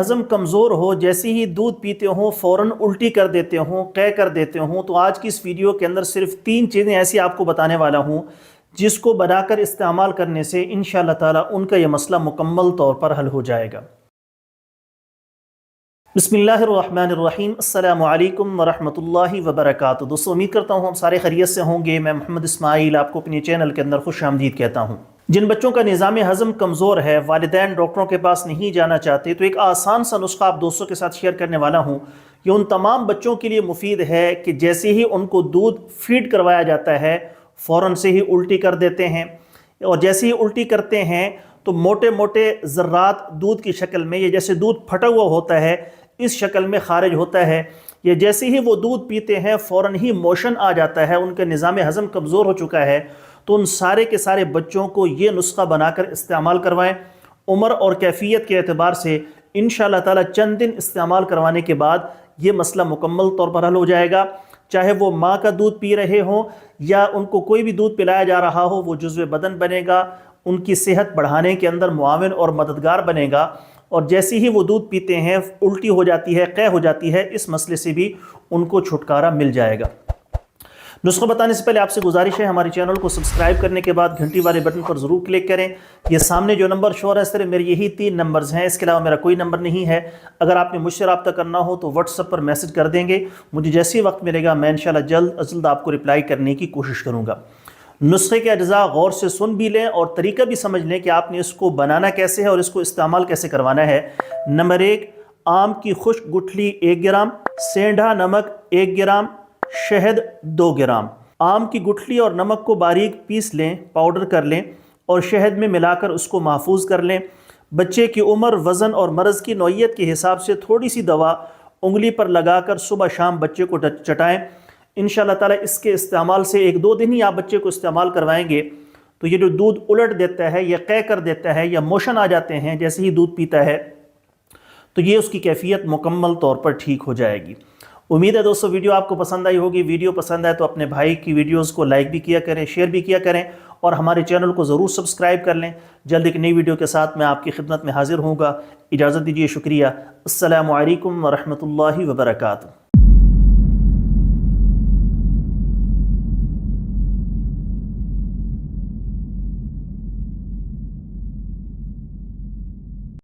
ہضم کمزور ہو جیسے ہی دودھ پیتے ہوں، فوراً الٹی کر دیتے ہوں، قے کر دیتے ہوں، تو آج کی اس ویڈیو کے اندر صرف تین چیزیں ایسی آپ کو بتانے والا ہوں، جس کو بنا کر استعمال کرنے سے انشاءاللہ تعالی ان کا یہ مسئلہ مکمل طور پر حل ہو جائے گا۔ بسم اللہ الرحمن الرحیم۔ السلام علیکم ورحمۃ اللہ وبرکاتہ۔ دوستو، امید کرتا ہوں ہم سارے خیریت سے ہوں گے۔ میں محمد اسماعیل آپ کو اپنی چینل کے اندر خوش آمدید کہتا ہوں۔ جن بچوں کا نظام ہضم کمزور ہے، والدین ڈاکٹروں کے پاس نہیں جانا چاہتے، تو ایک آسان سا نسخہ آپ دوستوں کے ساتھ شیئر کرنے والا ہوں۔ یہ ان تمام بچوں کے لیے مفید ہے کہ جیسے ہی ان کو دودھ فیڈ کروایا جاتا ہے، فوراً سے ہی الٹی کر دیتے ہیں۔ اور جیسے ہی الٹی کرتے ہیں، تو موٹے موٹے ذرات دودھ کی شکل میں یہ جیسے دودھ پھٹا ہوا ہوتا ہے، اس شکل میں خارج ہوتا ہے۔ یہ جیسے ہی وہ دودھ پیتے ہیں، فوراً ہی موشن آ جاتا ہے، ان کے نظام ہضم کمزور ہو چکا ہے۔ تو ان سارے کے سارے بچوں کو یہ نسخہ بنا کر استعمال کروائیں۔ عمر اور کیفیت کے اعتبار سے انشاءاللہ تعالی چند دن استعمال کروانے کے بعد یہ مسئلہ مکمل طور پر حل ہو جائے گا۔ چاہے وہ ماں کا دودھ پی رہے ہوں یا ان کو کوئی بھی دودھ پلایا جا رہا ہو، وہ جزو بدن بنے گا، ان کی صحت بڑھانے کے اندر معاون اور مددگار بنے گا۔ اور جیسے ہی وہ دودھ پیتے ہیں، الٹی ہو جاتی ہے، قے ہو جاتی ہے، اس مسئلے سے بھی ان کو چھٹکارا مل جائے گا۔ نسخہ بتانے سے پہلے آپ سے گزارش ہے ہماری چینل کو سبسکرائب کرنے کے بعد گھنٹی والے بٹن پر ضرور کلک کریں۔ یہ سامنے جو نمبر شور ہے اس طرح میرے یہی تین نمبرز ہیں۔ اس کے علاوہ میرا کوئی نمبر نہیں ہے۔ اگر آپ نے مجھ سے رابطہ کرنا ہو تو واٹس اپ پر میسج کر دیں گے۔ مجھے جیسے وقت ملے گا میں انشاءاللہ جلد از جلد آپ کو رپلائی کرنے کی کوشش کروں گا۔ نسخے کے اجزاء غور سے سن بھی لیں اور طریقہ بھی سمجھ لیں کہ آپ نے اس کو بنانا کیسے ہے اور اس کو استعمال کیسے کروانا ہے۔ نمبر ایک، آم کی خشک گٹھلی ایک گرام سینڈھا نمک ایک گرام شہد دو گرام۔ آم کی گٹھلی اور نمک کو باریک پیس لیں، پاؤڈر کر لیں اور شہد میں ملا کر اس کو محفوظ کر لیں۔ بچے کی عمر، وزن اور مرض کی نوعیت کے حساب سے تھوڑی سی دوا انگلی پر لگا کر صبح شام بچے کو چٹائیں۔ انشاءاللہ تعالی اس کے استعمال سے ایک دو دن ہی آپ بچے کو استعمال کروائیں گے۔ تو یہ جو دودھ الٹ دیتا ہے، یا قے کر دیتا ہے، یا موشن آ جاتے ہیں، جیسے ہی دودھ پیتا ہے، تو یہ اس کی کیفیت مکمل طور پر ٹھیک ہو جائے گی۔ امید ہے دوستو ویڈیو آپ کو پسند آئی ہوگی، ویڈیو پسند آئے تو اپنے بھائی کی ویڈیوز کو لائک بھی کیا کریں، شیئر بھی کیا کریں اور ہمارے چینل کو ضرور سبسکرائب کر لیں۔ جلد ایک نئی ویڈیو کے ساتھ میں آپ کی خدمت میں حاضر ہوں گا۔ اجازت دیجیے شکریہ۔ السلام علیکم ورحمۃ اللہ وبرکاتہ۔